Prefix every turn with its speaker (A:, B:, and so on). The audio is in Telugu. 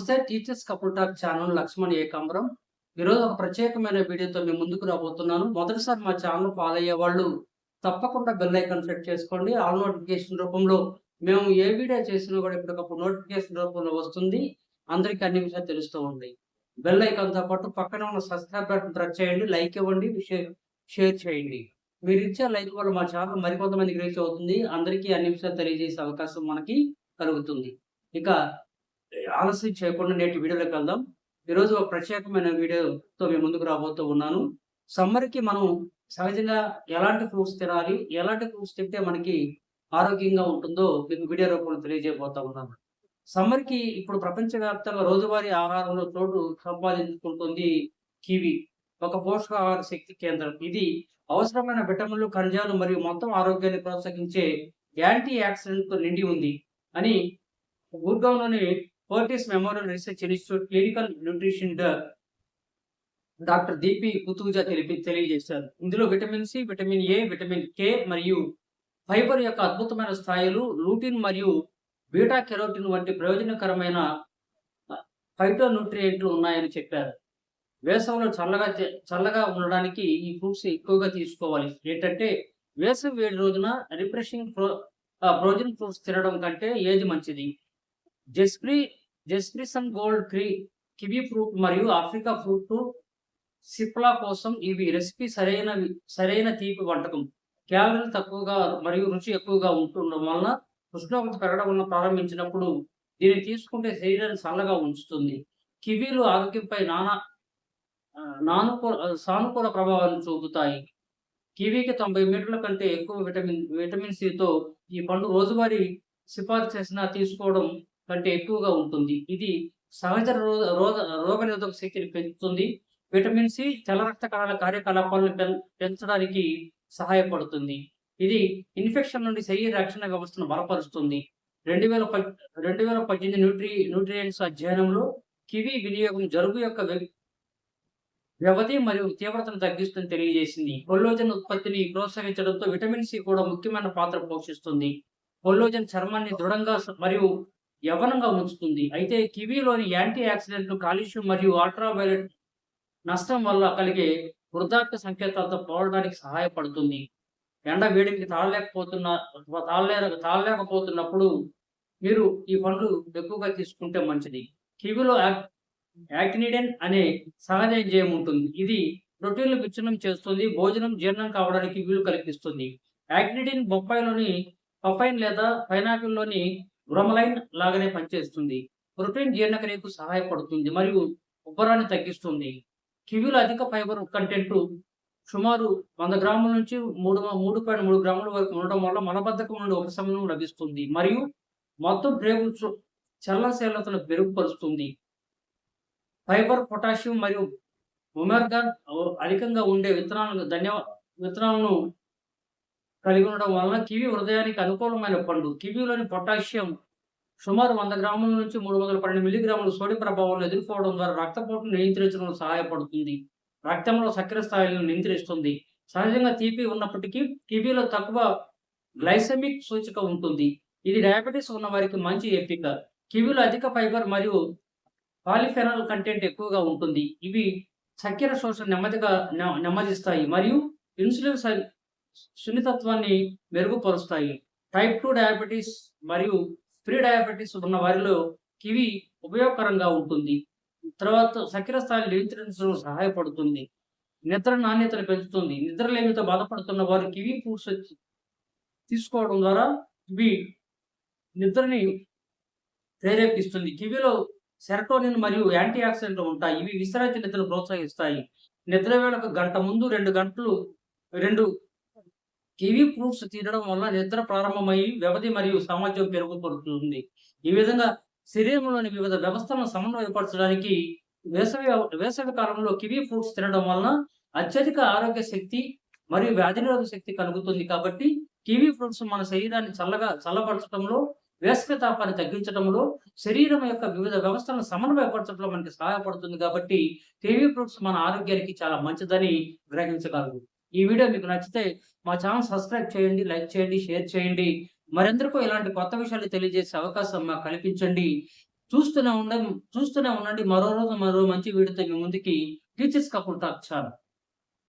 A: నమస్తే teachers couple talk channel Lakshman Ekambaram. ఈరోజు ఒక ప్రత్యేకమైన వీడియోతో మేము ముందుకు రాబోతున్నాను. మొదటిసారి మా ఛానల్ ఫాలో అయ్యే వాళ్ళు తప్పకుండా బెల్ ఐకాన్ సెట్ చేసుకోండి. ఆల్ నోటిఫికేషన్ రూపంలో మేము ఏ వీడియో చేసినా కూడా ఇప్పటికప్పుడు నోటిఫికేషన్ రూపంలో వస్తుంది. అందరికీ అన్ని విషయాలు తెలుస్తూ ఉంది బెల్ ఐకాన్తో పాటు పక్కన ఉన్న సబ్స్క్రైబ్ బటన్ ప్రెస్ చేయండి లైక్ ఇవ్వండి షేర్ షేర్ చేయండి. మీరు ఇచ్చే లైక్ వల్ల మా ఛానల్ మరికొంతమందికి రీచ్ అవుతుంది. అందరికీ అన్ని విషయాలు తెలియజేసే అవకాశం మనకి కలుగుతుంది. ఇక ఆలస్యం చేయకుండా నేటి వీడియోలోకి వెళ్దాం. ఈరోజు ఒక ప్రత్యేకమైన వీడియోతో మేము ముందుకు రాబోతూ ఉన్నాను. సమ్మర్కి మనం సహజంగా ఎలాంటి ఫ్రూట్స్ తినాలి ఎలాంటి ఫ్రూట్స్ తింటే మనకి ఆరోగ్యంగా ఉంటుందో మీకు వీడియో రూపంలో తెలియజేయబోతా ఉన్నాను. సమ్మర్కి ఇప్పుడు ప్రపంచవ్యాప్తంగా రోజువారీ ఆహారంలో చోటు సంపాదించుకుంటుంది కివి ఒక పోషకాహార శక్తి కేంద్రం. ఇది అవసరమైన విటమిన్లు ఖనిజాలు మరియు మొత్తం ఆరోగ్యాన్ని ప్రోత్సహించే యాంటీ ఆక్సిడెంట్తో నిండి ఉంది అని గుర్గాంలోని Fortis Memorial Research Institute clinical nutrition doctor Deepi Kutuja తెలిపి తెలియజేశారు. ఇందులో vitamin C vitamin A vitamin K మరియు ఫైబర్ యొక్క అద్భుతమైన స్థాయిలు లూటిన్ మరియు బీటా కెరోటిన్ వంటి ప్రయోజనకరమైన ఫైటో న్యూట్రియంట్లు ఉన్నాయని చెప్పారు. వేసవిలో చల్లగా చల్లగా ఉండడానికి ఈ ఫ్రూట్స్ ఎక్కువగా తీసుకోవాలి. ఏంటంటే వేసవి వేడి రోజున రిఫ్రెషింగ్ ప్రో ఫ్రోజన్ ఫ్రూట్స్ తినడం కంటే ఏది మంచిది? జెస్ప్రీ జెస్ప్రిసన్ గోల్డ్ క్రీ కివీ ఫ్రూట్ మరియు ఆఫ్రికా ఫ్రూట్ సిప్లా కోసం ఇవి రెసిపీ సరైన సరైన తీపి వంటకం. క్యాలరీలు తక్కువగా మరియు రుచి ఎక్కువగా ఉంటుండడం వలన ఉష్ణోగ్రత పెరగడం ప్రారంభించినప్పుడు దీన్ని తీసుకుంటే శరీరాన్ని చల్లగా ఉంచుతుంది. కివీలు ఆరోగ్యంపై నానా నానుకూల సానుకూల ప్రభావాన్ని చూపుతాయి. కివీకి తొంభై మీటర్ల కంటే ఎక్కువ విటమిన్ విటమిన్ సితో ఈ పండు రోజువారీ సిఫార్సు చేసిన తీసుకోవడం కంటే ఎక్కువగా ఉంటుంది. ఇది సహజ రోగ రోగ రోగ నిరోధక శక్తిని పెంచుతుంది. విటమిన్ సి తెల్ల రక్త కణాల కార్యకలాపాలను పెంచడానికి సహాయపడుతుంది. ఇది ఇన్ఫెక్షన్ నుండి శరీర రక్షణ వ్యవస్థను బలపరుస్తుంది. రెండు వేల రెండు వేల పద్దెనిమిది న్యూట్రి న్యూట్రియన్స్ అధ్యయనంలో కివి వినియోగం జరుగు యొక్క వ్యవధి మరియు తీవ్రతను తగ్గిస్తుందని తెలియజేసింది. కొల్లోజన్ ఉత్పత్తిని ప్రోత్సహించడంతో విటమిన్ సి కూడా ముఖ్యమైన పాత్ర పోషిస్తుంది. కొల్లోజన్ చర్మాన్ని దృఢంగా మరియు యవనంగా ఉంచుతుంది. అయితే కివీలోని యాంటీ ఆక్సిడెంట్లు కాలుష్యం మరియు అల్ట్రావైలెట్ నష్టం వల్ల కలిగే వృద్ధాప్య సంకేతాలతో పోవడానికి సహాయపడుతుంది. ఎండ వేడికి తాళలేకపోతున్న తాళలే తాళలేకపోతున్నప్పుడు మీరు ఈ పండ్లు ఎక్కువగా తీసుకుంటే మంచిది. కివిలో యాక్నిడెన్ అనే సహజ ఎంజైమ్ ఉంటుంది. ఇది ప్రోటీన్లు విచ్ఛిన్నం చేస్తుంది భోజనం జీర్ణం కావడానికి వీలు కల్పిస్తుంది. యాక్నిడిన్ బొప్పాయిలోని పఫైన్ లేదా పైనాపిల్లోని బ్రోమలైన్ లాగానే పనిచేస్తుంది. ప్రోటీన్ జీర్ణక్రియకు సహాయపడుతుంది మరియు ఉబ్బరాన్ని తగ్గిస్తుంది. కివిలో అధిక ఫైబర్ కంటెంట్ సుమారు వంద గ్రాముల నుంచి మూడు మూడు పాయింట్ మూడు గ్రాముల వరకు ఉండడం వల్ల మలబద్ధకం నుండి ఉపశమనం లభిస్తుంది మరియు మొత్తం ప్రేగు చల్లశీలతను మెరుగుపరుస్తుంది. ఫైబర్ పొటాషియం మరియు ఒమెర్గా అధికంగా ఉండే విత్తనాలను ధన్య విత్తనాలను కలిగి ఉండడం వలన కివి హృదయానికి అనుకూలమైన పండు. కివీలోని పొటాషియం సుమారు వంద గ్రాముల నుంచి మూడు వందల పన్నెండు మిల్లీగ్రాముల సోడి ప్రభావాలను ఎదుర్కోవడం ద్వారా రక్తపోటును నియంత్రించడంలో సహాయపడుతుంది. రక్తంలో చక్కెర స్థాయిలను నియంత్రిస్తుంది. సహజంగా తీపి ఉన్నప్పటికీ కివీలో తక్కువ గ్లైసెమిక్ సూచిక ఉంటుంది. ఇది డయాబెటీస్ ఉన్న వారికి మంచి ఎంపిక. కివీలో అధిక ఫైబర్ మరియు పాలిఫెనాల్ కంటెంట్ ఎక్కువగా ఉంటుంది. ఇవి చక్కెర శోషణ నెమ్మదిగా నెమ్మదిస్తాయి మరియు ఇన్సులిన్ సున్నితత్వాన్ని మెరుగుపరుస్తాయి. టైప్ టూ డయాబెటీస్ మరియు ప్రీ డయాబెటీస్ ఉన్న వారిలో కివి ఉపయోగకరంగా ఉంటుంది. తర్వాత సక్కెర స్థాయిని నియంత్రించడం సహాయపడుతుంది. నిద్ర నాణ్యతను పెంచుతుంది. నిద్రలేమితో బాధపడుతున్న వారు కివి ఫ్రూట్స్ తీసుకోవడం ద్వారా ఇవి నిద్రని ప్రేరేపిస్తుంది. కివిలో సెరటోనిన్ మరియు యాంటీ ఆక్సిడెంట్లు ఉంటాయి. ఇవి విశ్రాంతి నిద్రను ప్రోత్సహిస్తాయి. నిద్ర వేళకు గంట ముందు రెండు గంటలు రెండు కివీ ఫ్రూట్స్ తినడం వల్ల నిద్ర ప్రారంభమై వ్యవధి మరియు సామర్థ్యం పెరుగుతుంది ఈ విధంగా శరీరంలోని వివిధ వ్యవస్థలను సమన్వయపరచడానికి వేసవి వేసవి కాలంలో కివీ ఫ్రూట్స్ తినడం వలన అత్యధిక ఆరోగ్య శక్తి మరియు వ్యాధి నిరోధక శక్తి కలుగుతుంది కాబట్టి కివీ ఫ్రూట్స్ మన శరీరాన్ని చల్లగా చల్లపరచడంలో వేసవి తాపాన్ని తగ్గించడంలో శరీరం యొక్క వివిధ వ్యవస్థలను సమన్వయపరచడంలో మనకి సహాయపడుతుంది కాబట్టి కివీ ఫ్రూట్స్ మన ఆరోగ్యానికి చాలా మంచిదని గ్రహించగలరు. ఈ వీడియో మీకు నచ్చితే మా ఛానల్ సబ్స్క్రైబ్ చేయండి లైక్ చేయండి షేర్ చేయండి. మరెందరికో ఇలాంటి కొత్త విషయాలు తెలియజేసే అవకాశం మాకు కల్పించండి. చూస్తూనే ఉండ చూస్తూనే ఉండండి. మరో రోజు మరో మంచి వీడియోతో మీ ముందుకి. Teachers couple talk channel.